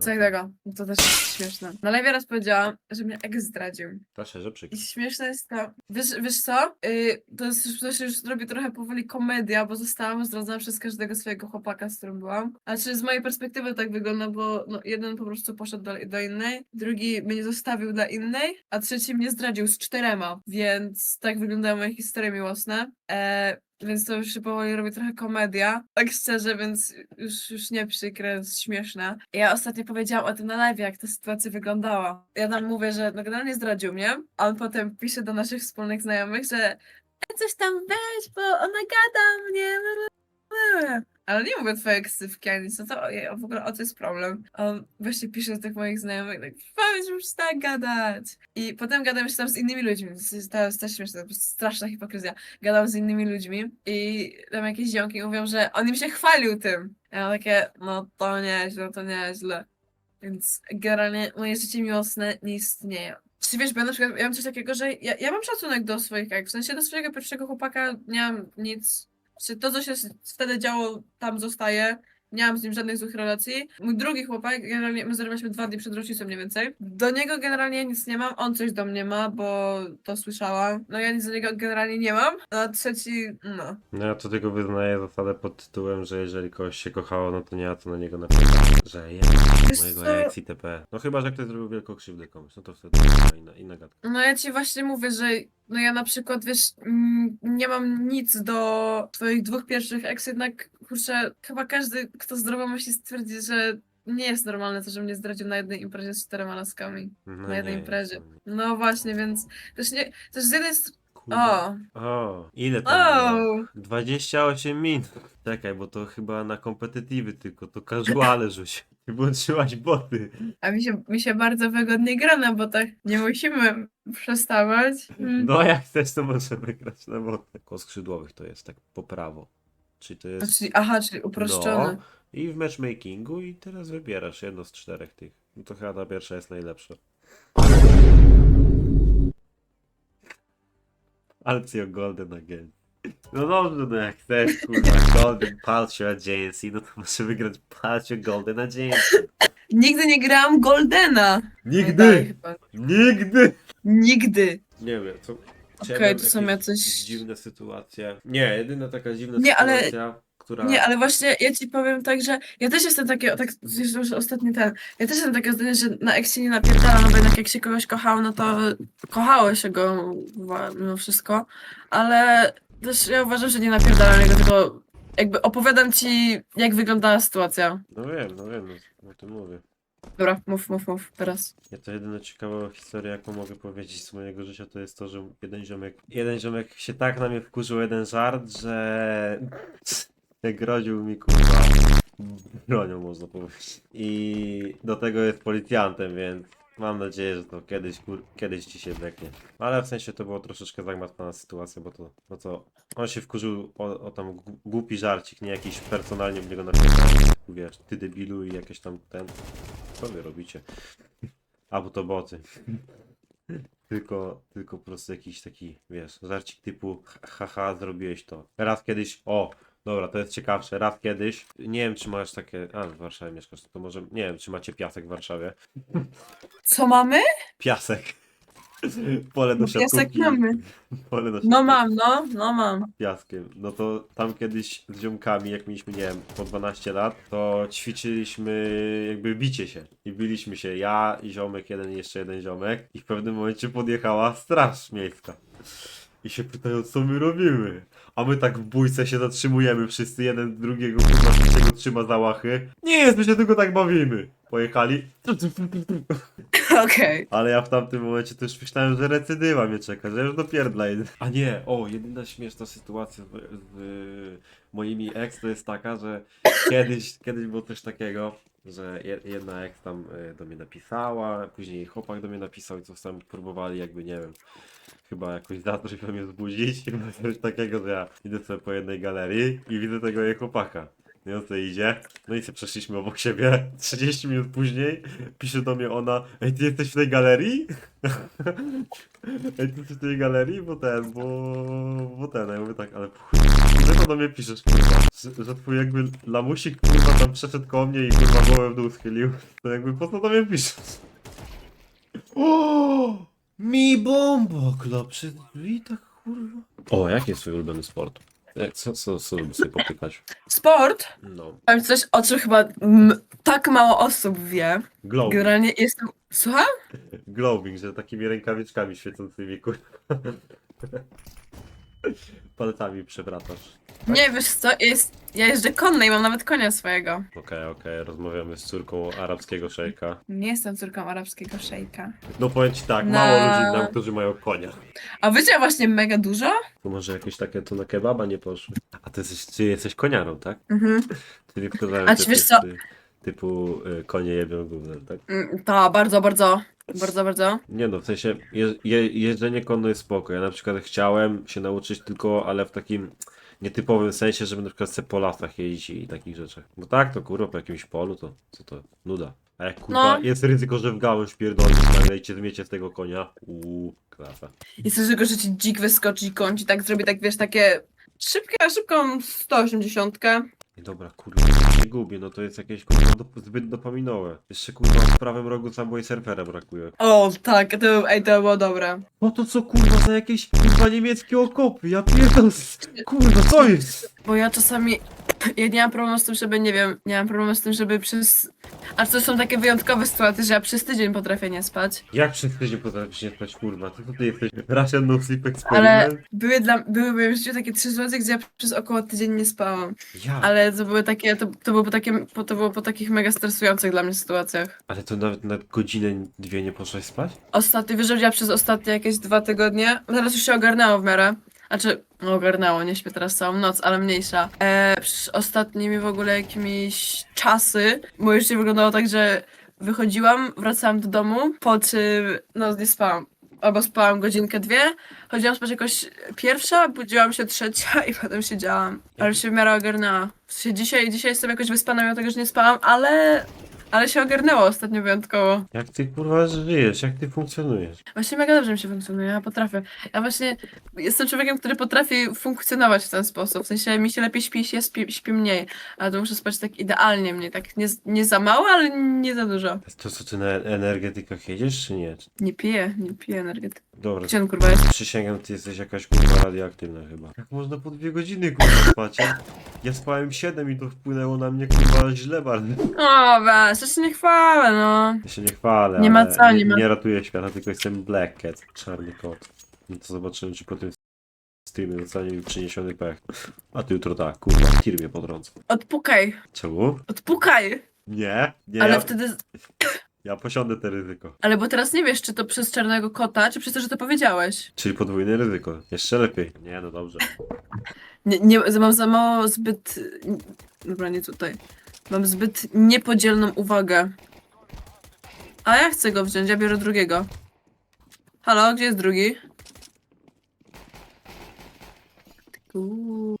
Co innego. To też jest śmieszne. Na live raz powiedziałam, że mnie ex zdradził. To szczerze I przykro. śmieszne jest to. Wiesz, wiesz co? Yy, to, jest, już- to się już robi trochę powoli komedia, bo zostałam zdradzona przez każdego swojego chłopaka, z którym byłam. A czy z mojej perspektywy tak wygląda, bo no, jeden po prostu poszedł do, do innej, drugi mnie zostawił dla innej, a trzeci mnie zdradził z czterema. Więc tak wyglądają moje historie miłosne. E, więc to już się powoli robi trochę komedia. Tak szczerze, więc już, już nie przykre, jest śmieszne. Ja ostatnio powiedziałam o tym na live, jak ta sytuacja wyglądała. Ja tam mówię, że no generalnie zdradził mnie, a on potem pisze do naszych wspólnych znajomych, że "E, coś tam weź, bo ona gada mnie. Blablabla". Ale nie mówię twojej ksywki ani co, to ojej, w ogóle o co jest problem. On właśnie pisze do tych moich znajomych, tak, powiedz już tak gadać. I potem gadam jeszcze tam z innymi ludźmi, to jest, to też śmieszne, to straszna hipokryzja. Gadam z innymi ludźmi i tam jakieś ziomki mówią, że on im się chwalił tym. Ja mam takie, no to nieźle, to nieźle. Więc generalnie moje życie miłosne nie istnieje. Czy wiesz, bo ja na przykład ja mam coś takiego, że ja, ja mam szacunek do swoich ex. W sensie do swojego pierwszego chłopaka nie mam nic. Czy to, co się wtedy działo, tam zostaje. Nie mam z nim żadnych złych relacji. Mój drugi chłopak, generalnie my zerwaliśmy dwa dni przed rocznicą mniej więcej. Do niego generalnie nic nie mam, on coś do mnie ma, bo to słyszałam. No ja nic do niego generalnie nie mam. A trzeci, no. No ja to tylko wyznaję zasadę pod tytułem, że jeżeli kogoś się kochało, no to nie ma co na niego napisać, że jest Wiesz mojego co? ex itp. No chyba, że ktoś zrobił wielką krzywdę komuś, no to wtedy inna, inna, inna gadka. No ja ci właśnie mówię, że no ja na przykład, wiesz, mm, nie mam nic do twoich dwóch pierwszych ex, jednak kurczę, chyba każdy, kto zdrowo myśli, stwierdzi, że nie jest normalne to, że mnie zdradził na jednej imprezie z czterema laskami. No Na jednej nie, imprezie. no. No właśnie, więc też nie, też z jednej strony... O! O, ile tam było? O! 28 minut. Czekaj, bo to chyba na kompetytywy tylko, to casuale rzuć. Ty włączyłaś boty. A mi się, mi się bardzo wygodnie gra na botach. Nie musimy przestawać. Mm. No jak chcesz, to możemy grać na boty. Koło skrzydłowych to jest tak po prawo. Czyli to A, jest... czyli, aha, czyli uproszczone. No, i w matchmakingu i teraz wybierasz jedno z czterech tych. No to chyba ta pierwsza jest najlepsza. Alcio Golden Again. No dobrze, no jak chcesz, kurwa, Golden Palcio Agency, no to może wygrać Palcio Golden Agency. Nigdy nie grałam Goldena. Najdalej Nigdy! chyba. Nigdy! Nigdy. Nie wiem, co... Okej, miałem to są jakieś jacyś- Dziwne sytuacje. Nie, jedyna taka dziwna Nie, ale- sytuacja, która... Nie, ale właśnie ja ci powiem tak, że ja też jestem takie, tak, jeszcze już ostatni ten, ja też jestem taka zdania, że na ex się nie napierdala, no bo jednak jak się kogoś kochało, no to kochało się go mimo wszystko, ale też ja uważam, że nie napierdalam jego, tylko jakby opowiadam ci, jak wyglądała sytuacja. No wiem, no wiem, no, o tym mówię. Dobra, mów, mów, mów, teraz. Ja to jedyna ciekawa historia, jaką mogę powiedzieć z mojego życia, to jest to, że jeden ziomek, jeden ziomek się tak na mnie wkurzył jeden żart, że groził mi kurwa bronią można powiedzieć. I do tego jest policjantem, więc mam nadzieję, że to kiedyś kur... kiedyś ci się beknie. Ale w sensie to było troszeczkę zagmatwana sytuacja, bo to, no co, on się wkurzył o, o tam głupi żarcik, nie jakiś personalnie w niego napisał, wiesz, ty debilu i jakieś tam ten, co wy robicie? Albo to boty. Tylko, tylko po prostu jakiś taki, wiesz, żarcik typu haha, zrobiłeś to. Raz kiedyś, o, dobra, to jest ciekawsze, raz kiedyś, nie wiem czy masz takie, a w Warszawie mieszkasz, to może, nie wiem czy macie piasek w Warszawie. Co mamy? Piasek. Pole do Piasek siatkówki. mamy. Pole do No siatkówki mam, no, no mam. piaskiem. No to tam kiedyś z ziomkami, jak mieliśmy, nie wiem, po 12 lat, to ćwiczyliśmy jakby bicie się. I biliśmy się ja i ziomek, jeden i jeszcze jeden ziomek. I w pewnym momencie podjechała straż miejska. I się pytają, co my robimy? A my tak w bójce się zatrzymujemy wszyscy, jeden drugiego kurwa trzeciego trzyma za łachy. Nie jest, my się tylko tak bawimy. Pojechali. Okej. Ale ja w tamtym momencie też myślałem, że recydywa mnie czeka, że już dopierdla. A nie, o, jedyna śmieszna sytuacja z, z moimi ex to jest taka, że kiedyś, kiedyś było coś takiego, że je- jedna ex tam y, do mnie napisała, później chłopak do mnie napisał i coś tam próbowali jakby, nie wiem, chyba jakoś zazdrość we mnie wzbudzić. I było coś takiego, że ja idę sobie po jednej galerii i widzę tego jej chłopaka. I on tutaj idzie. No i sobie przeszliśmy obok siebie. 30 minut później pisze do mnie ona, ej, ty jesteś w tej galerii? ej, ty jesteś w tej galerii? Bo ten, bo... bo ten. A ja mówię tak, ale to do mnie piszesz, kurwa, że, że twój jakby lamusik, kurwa, tam przeszedł koło mnie i kurwa głowę w dół schylił. To jakby po co do mnie piszesz? O! Mi bombo, klopczy drzwi, tak kurwa. O, jaki jest twój ulubiony sport? Jak, co, co, co sobie popykać? Sport? No. Powiem coś, o czym chyba mm, tak mało osób wie. Glowing. Generalnie jestem... Słucham? Glowing, że takimi rękawiczkami świecącymi, kurwa. Palcami przewracasz. Nie, wiesz co, jest... ja jeżdżę konno i mam nawet konia swojego. Okej, okej, rozmawiamy z córką arabskiego szejka. Nie jestem córką arabskiego szejka. No powiem ci tak, mało ludzi znam, którzy mają konia. A wiecie właśnie mega dużo? To może jakieś takie to na kebaba nie poszły. A ty jesteś, ty jesteś koniarą, tak? Mhm. Czyli wskazałem A czy wiesz co? Typu y, konie jebią gównem, tak? Mm, Ta, bardzo, bardzo, bardzo, bardzo. Nie no, w sensie je, je, jeżdżenie konno jest spoko. Ja na przykład chciałem się nauczyć tylko, ale w takim nietypowym sensie, żeby na przykład sobie po lasach jeździć i takich rzeczach. Bo tak, to kurwa po jakimś polu to co to? Nuda. A jak kurwa No. jest ryzyko, że w gałąź pierdolnisz nagle i cię zmiecie z tego konia. Uuu, klasa. I chcesz tylko, że ci dzik wyskoczy i koń ci tak zrobi, tak wiesz, takie szybkie, szybką 180. Dobra, kurwa, się gubię, no to jest jakieś kurwa dop zbyt dopaminowe. Jeszcze kurwa w prawym rogu Subway Surfera brakuje. O, tak, to, ej, to było dobre. No to co kurwa za jakieś kurwa niemieckie okopy, ja pierdolę. Kurwa, co jest? Bo ja czasami, ja nie mam problemu z tym, żeby, nie wiem, nie mam problemu z tym, żeby przez... A to są takie wyjątkowe sytuacje, że ja przez tydzień potrafię nie spać. Jak przez tydzień potrafisz nie spać, kurwa? Ty tutaj jesteś Russian No Sleep Ale Experiment? były dla były w moim życiu takie trzy sytuacje, gdzie ja przez około tydzień nie spałam. Ja. Ale... Ale to były takie, to, to było po takim, to było po takich mega stresujących dla mnie sytuacjach. to nawet na godzinę, dwie nie poszłaś spać? Że ja przez ostatnie jakieś dwa tygodnie, teraz już się ogarnęło w miarę. Znaczy, ogarnęło, nie śpię teraz całą noc, ale mniejsza. E, przez ostatnimi w ogóle jakimiś czasy moje życie wyglądało tak, że wychodziłam, wracałam do domu, po czym, no nie spałam. Albo spałam godzinkę, dwie, chodziłam spać jakoś pierwsza, budziłam się trzecia i potem siedziałam. Ale się w miarę ogarnęła. W sensie dzisiaj, dzisiaj jestem jakoś wyspana, mimo tego, że nie spałam, ale... Ale się ogarnęło ostatnio wyjątkowo. Jak ty kurwa żyjesz? Jak ty funkcjonujesz? Właśnie mega dobrze mi się funkcjonuje, ja potrafię. Ja właśnie jestem człowiekiem, który potrafi funkcjonować w ten sposób. W sensie mi się lepiej śpi, się śpi, śpi mniej, ale to muszę spać tak idealnie mniej, tak nie, nie za mało, ale nie za dużo. To co, ty na energetykach jedziesz, czy nie? Nie piję, nie piję energetyki. Dobra, Gdzie on kurwa jest? przysięgam, ty jesteś jakaś kurwa radioaktywna chyba. Jak można po dwie godziny kurwa spać? Ja, ja spałem 7 i to wpłynęło na mnie kurwa źle bardzo. O, weź, ja się nie chwalę, no. Ja się nie chwalę, Nie ma ale co, nie ma- nie ratuję świata, tylko jestem Black Cat, czarny kot. No to zobaczymy, czy po tym streamie zostanie mi przyniesiony pech. A ty jutro tak, kurwa, tir mnie potrącę. Odpukaj, Czemu? odpukaj. Nie, nie, Ale ja, wtedy, ja posiądę te ryzyko. ale bo teraz nie wiesz, czy to przez czarnego kota, czy przez to, że to powiedziałeś. Czyli podwójne ryzyko, jeszcze lepiej. Nie, no dobrze. Nie, nie, mam za mało zbyt. Dobra, nie tutaj. Mam zbyt niepodzielną uwagę. A ja chcę go wziąć, ja biorę drugiego. Halo, gdzie jest drugi? Uuu.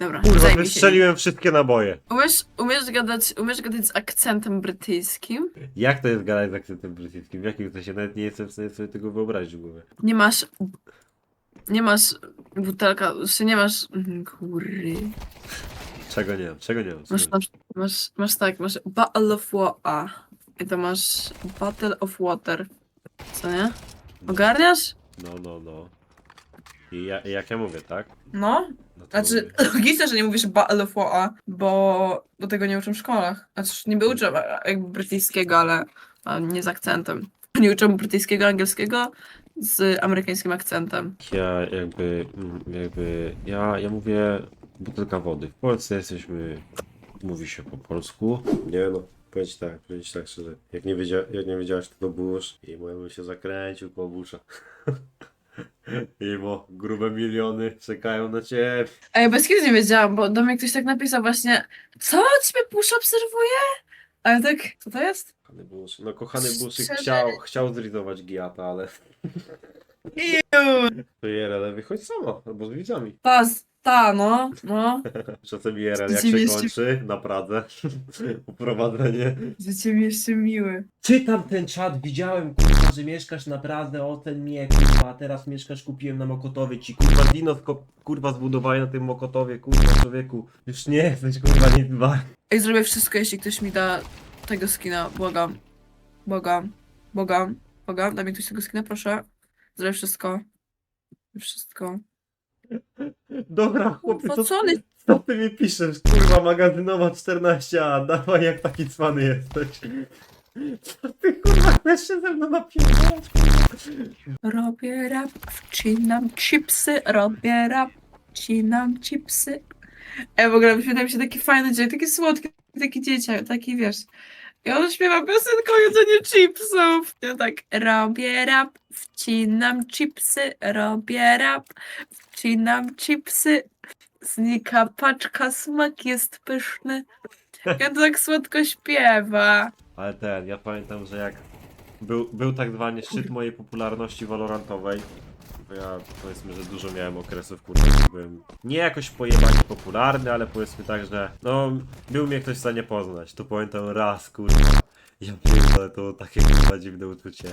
Dobra, Kurwa, zajmij się. wystrzeliłem wszystkie naboje. Umiesz, umiesz, gadać, umiesz gadać z akcentem brytyjskim? Jak to jest gadać z akcentem brytyjskim? W jakim sensie? Nawet nie jestem w stanie sobie tego wyobrazić w głowie. Nie masz. Nie masz butelka, jeszcze nie masz. Mhm. Czego nie mam? Czego nie mam? Masz, masz, masz, masz tak, masz Bottle of Water. I to masz Bottle of Water. Co nie? Ogarniasz? No, no, no. I ja, jak ja mówię, tak? No. No to Znaczy, mówię. logiczne, że nie mówisz Bottle of Water, bo, bo tego nie uczą w szkołach. Znaczy, niby uczą e, jakby brytyjskiego, ale a nie z akcentem. Nie uczą brytyjskiego, angielskiego z amerykańskim akcentem. Ja jakby, mm, jakby, ja, ja mówię butelka wody. W Polsce jesteśmy, mówi się po polsku. Nie no, powiedz tak, powiedz tak szczerze. Jak nie, wiedzia, jak nie wiedziałeś, to to burz i mój bym się zakręcił po busza. I bo grube miliony czekają na ciebie. A ja bez kiedy nie wiedziałam, bo do mnie ktoś tak napisał właśnie, co ciebie pusz obserwuje? A ja tak, co to jest? Kochany busz. No kochany buszyk Szczerze? chciał, chciał zrizować Giata, ale to ale wychodź sama, albo z widzami. Pas, Ta, no, no. Czasem IRL jak się kończy na Pradze. Uprowadzenie. Życie mi jeszcze miły. Czytam ten czat, widziałem kurwa, że mieszkasz na Pradze, ocen mnie kurwa, a teraz mieszkasz, kupiłem na Mokotowie ci kurwa dino ko- kurwa zbudowali na tym Mokotowie, kurwa człowieku. Już nie jesteś kurwa nic wart. Ej, zrobię wszystko, jeśli ktoś mi da tego skina. Błagam. Błagam. Błagam. Błagam. Da mi ktoś tego skina, proszę. Zrobię wszystko. Wszystko. Dobra, chłopie, co, co one- co ty mi piszesz? Kurwa magazynowa 14a, dawaj jak taki cwany jesteś. Co ty kurwa chcesz się ze mną napierdalać? Robię rap, wcinam chipsy, robię rap, wcinam chipsy. Ej, w ogóle wyświetla mi się taki fajny dzień, taki słodki, taki dzieciak, taki wiesz. I on śpiewa piosenkę o jedzeniu chipsów. Ja tak, robię rap, wcinam chipsy, robię rap, wcinam chipsy. Znika paczka, smak jest pyszny. Ja tak słodko śpiewa. Ale ten, ja pamiętam, że jak był, był tak zwany szczyt mojej popularności walorantowej, bo ja powiedzmy, że dużo miałem okresów, kurwa, gdzie byłem nie jakoś pojebanie popularny, ale powiedzmy tak, że no, był mnie ktoś w stanie poznać. To pamiętam raz, kurwa, ja pierdolę, to takie kurwa dziwne uczucie.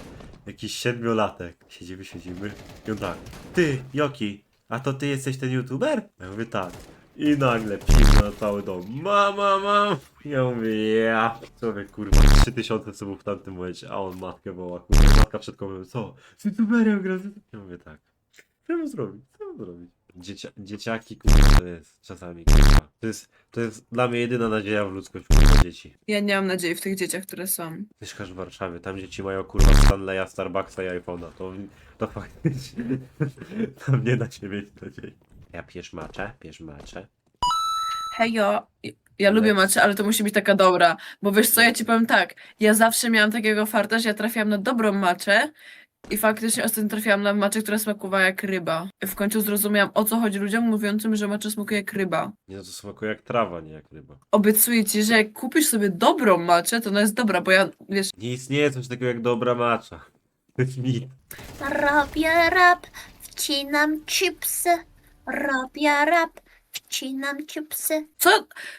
Jakiś siedmiolatek, siedzimy, siedzimy i on tak, ty, Joki, a to ty jesteś ten youtuber? Ja mówię tak. I nagle pizza na cały dom. Mama, mam! Ja mówię, ja. Człowiek, kurwa, 3000 subów w tamtym momencie, a on matkę woła, kurwa. Matka przed komuś, co? Z youtuberem gra? Ja mówię tak. Co mam zrobić? Co mam zrobić? Dziecia dzieciaki, kurwa, to jest czasami, kurwa. To jest, to jest dla mnie jedyna nadzieja w ludzkość, kurwa, dzieci. Ja nie mam nadziei w tych dzieciach, które są. Mieszkasz w Warszawie, tam dzieci mają, kurwa, Stanleya, Starbucksa i iPhone'a. To, to faktycznie, tam nie da się mieć nadziei. Ja pijesz maczę, pijesz maczę. Hejo, ja lubię maczę, ale to musi być taka dobra. Bo wiesz co, ja ci powiem tak, ja zawsze miałam takiego farta, że ja trafiłam na dobrą maczę i faktycznie ostatnio trafiłam na maczę, która smakowała jak ryba. I w końcu zrozumiałam, o co chodzi ludziom mówiącym, że macza smakuje jak ryba. Nie, to smakuje jak trawa, nie jak ryba. Obiecuję ci, że jak kupisz sobie dobrą maczę, to ona jest dobra, bo ja, wiesz, Nie istnieje coś takiego jak dobra macza. To jest mit. Robię rap, wcinam chipsy. Robię rap, wcinam chipsy. co,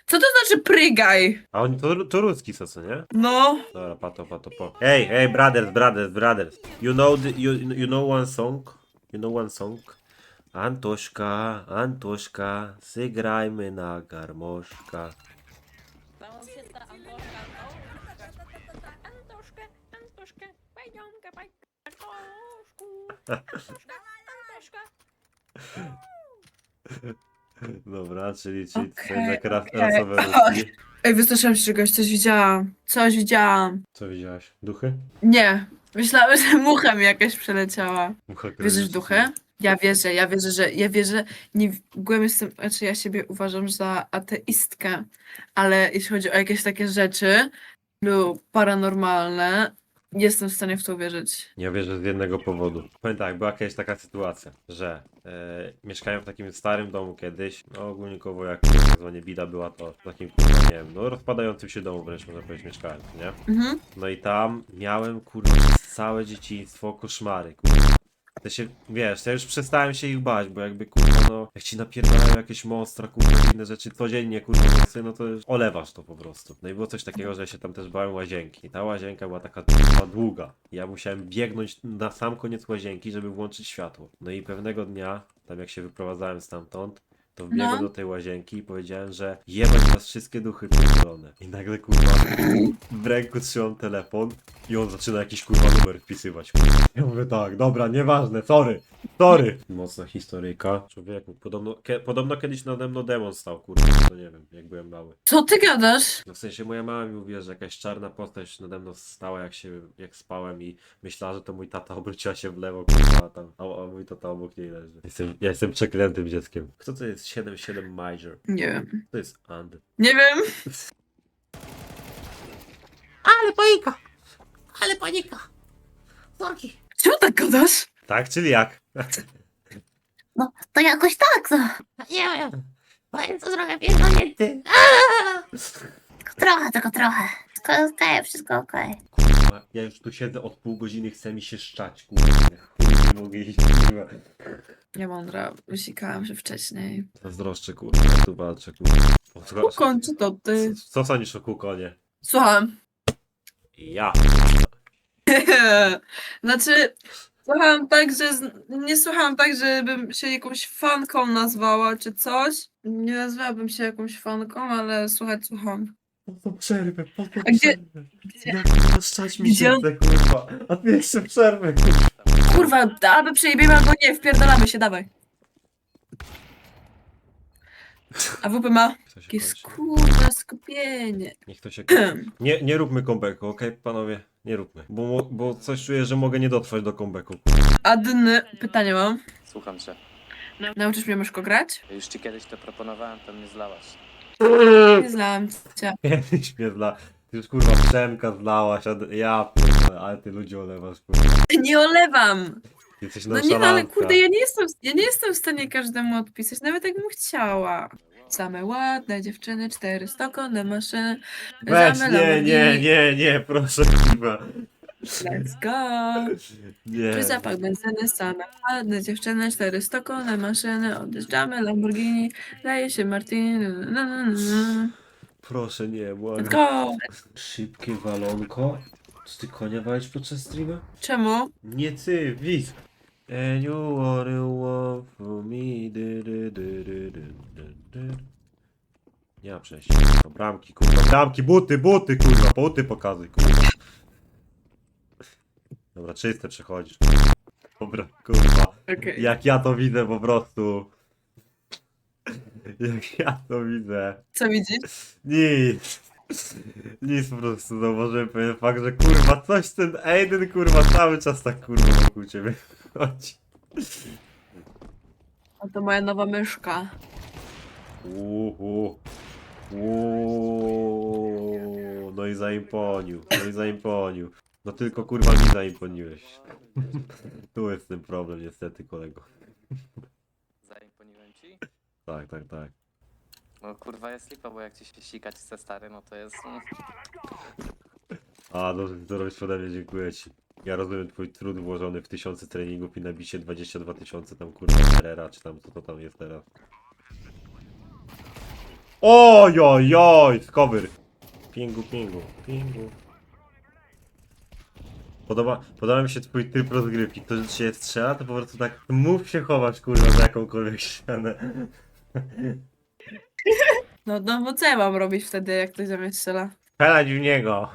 co to znaczy prygaj? A oni to, to ruski są, co nie? No, Dobra, pato, pato, po. Hey, hey, brothers, brothers, brothers. You know, the, you, you know one song? You know one song? Antoszka, Antoszka, zagrajmy na garmoszka. Antoszkę, Antoszkę, pająka, bajka, koszku. Antoszka. Dobra, czyli, czyli okay, jednak okej. rasowe ruski. ej, wystraszyłam się czegoś, coś widziałam, coś widziałam. Co widziałaś? Duchy? Nie, myślałam, że mucha mi jakaś przeleciała. Mucha Wierzysz w duchy? Ja wierzę, ja wierzę, że ja wierzę, nie głębiej jestem, znaczy ja siebie uważam za ateistkę, ale jeśli chodzi o jakieś takie rzeczy lub paranormalne, jestem w stanie w to uwierzyć. Nie wierzę z jednego powodu. Powiem tak, była jakaś taka sytuacja, że e, mieszkałem w takim starym domu kiedyś, no ogólnikowo jak tak bida była to w takim, kurwa, nie wiem, no rozpadającym się domu wręcz można powiedzieć mieszkałem, nie? Mhm. No i tam miałem, kurwa, przez całe dzieciństwo koszmary, kurwa. To się, wiesz, ja już przestałem się ich bać, bo jakby, kurwa, no, jak ci napierdalają jakieś monstra, kurwa, inne rzeczy codziennie, kurwa, no to olewasz to po prostu. No i było coś takiego, że ja się tam też bałem łazienki. Ta łazienka była taka, kurwa, długa. Ja musiałem biegnąć na sam koniec łazienki, żeby włączyć światło. No i pewnego dnia, tam jak się wyprowadzałem stamtąd, to wbiegłem No. do tej łazienki i powiedziałem, że jebać was wszystkie duchy pierdolone. I nagle kurwa w ręku trzymam telefon i on zaczyna jakiś kurwa numer wpisywać. Ja mówię tak, dobra, nieważne, sorry, sorry. Mocna historyjka. Człowieku, podobno, kie, podobno kiedyś nade mną demon stał, kurwa, to nie wiem, jak byłem mały. Co ty gadasz? No w sensie moja mama mi mówiła, że jakaś czarna postać nade mną stała jak się, jak spałem i myślała, że to mój tata obróciła się w lewo, kurwa, a tam, a, a mój tata obok niej leży. Jestem, ja jestem przeklętym dzieckiem. Kto to jest 7-7 Major? Nie wiem. To jest And. Nie wiem. Ale panika! Ale panika! Sorki. Czemu tak gadasz? Tak, czyli jak? No, to jakoś tak, no. Nie wiem. Powiem co trochę pierdolnięty. Tylko trochę, tylko trochę. Wszystko okej, wszystko okej. Kurwa, ja już tu siedzę od pół godziny, chce mi się szczać, kurwa. Chuj nie mogę iść, kurwa. Nie mądra, wysikałam się wcześniej. Zazdroszczę, kurwa, tu walczę, kurwa. O, Kukon, czy to ty? Co, co sądzisz o kukonie? Słucham. Ja. znaczy, słuchałam tak, że. Z... Nie słuchałam tak, żebym się jakąś fanką nazwała, czy coś. Nie nazwałabym się jakąś fanką, ale słuchać, słucham. Po co przerwę? Po co A gdzie- przerwę? gdzie- Jak rozczać mi gdzie on- serce, kurwa? A ty jeszcze przerwę, kurwa. Kurwa, albo przejebiemy, albo nie, wpierdalamy się, dawaj. A WP ma Niech to się takie kończy. kurwa skupienie. Niech to się kończy. Nie, nie róbmy comebacku, okej, panowie? Nie róbmy. Bo, bo coś czuję, że mogę nie dotrwać do comebacku. Adny, pytanie mam. Słucham cię. Nauczysz mnie myszko grać? Już ci kiedyś to proponowałem, to mnie zlałaś. Nie znałam cię. Kiedyś mnie zla... Ty już kurwa Przemka zlałaś, a ja pierdolę, ale ty ludzi olewasz, kurwa. Nie olewam! Jesteś No nie, no ale nonszalantka. kurde, ja nie jestem, ja nie jestem w stanie każdemu odpisać, nawet jakbym chciała. Same ładne dziewczyny, cztery stokone maszyny. Weź, nie, nie, nie, nie, proszę, kurwa. Let's go! Nie. Czuj zapach benzyny, same ładne dziewczyny, cztery stokone maszyny, odjeżdżamy Lamborghini, leje się Martini, na, na, na, na. Proszę, nie, Let's błagam. go! Szybkie walonko. Czy ty konia walisz podczas streama? Czemu? Nie ty, widz. And you wanna walk for me. dy, dy, dy, dy, dy, dy, dy. Nie ma przejścia. No, bramki, kurwa. Bramki, buty, buty, kurwa. Buty pokazuj, kurwa. Dobra, czyste przechodzisz. Dobra, kurwa. Okej. Jak ja to widzę po prostu. Jak ja to widzę. Co widzisz? Nic. Nic po prostu zauważyłem pewien fakt, że kurwa coś ten Aiden kurwa cały czas tak kurwa wokół ciebie chodzi. A to moja nowa myszka. Uhu. Uuu. No i zaimponił, no i zaimponił. No tylko kurwa mi zaimponiłeś. Tu jest ten problem niestety kolego. Zaimponiłem ci? Tak, tak, tak. No kurwa jest lipa, bo jak ci się sikać chce stary, no to jest... mm, A, dobrze, to robisz pode mnie, dziękuję ci. Ja rozumiem twój trud włożony w tysiące treningów i nabicie 22 tysiące tam kurwa Herrera, czy tam co to tam jest teraz. Oj, oj, oj. Pingu, pingu, pingu. Podoba, podoba mi się twój tryb rozgrywki. Kto do ciebie strzela, to po prostu tak mów się chować kurwa za jakąkolwiek ścianę. No, no bo co ja mam robić wtedy, jak ktoś mnie strzela? Strzelać w niego.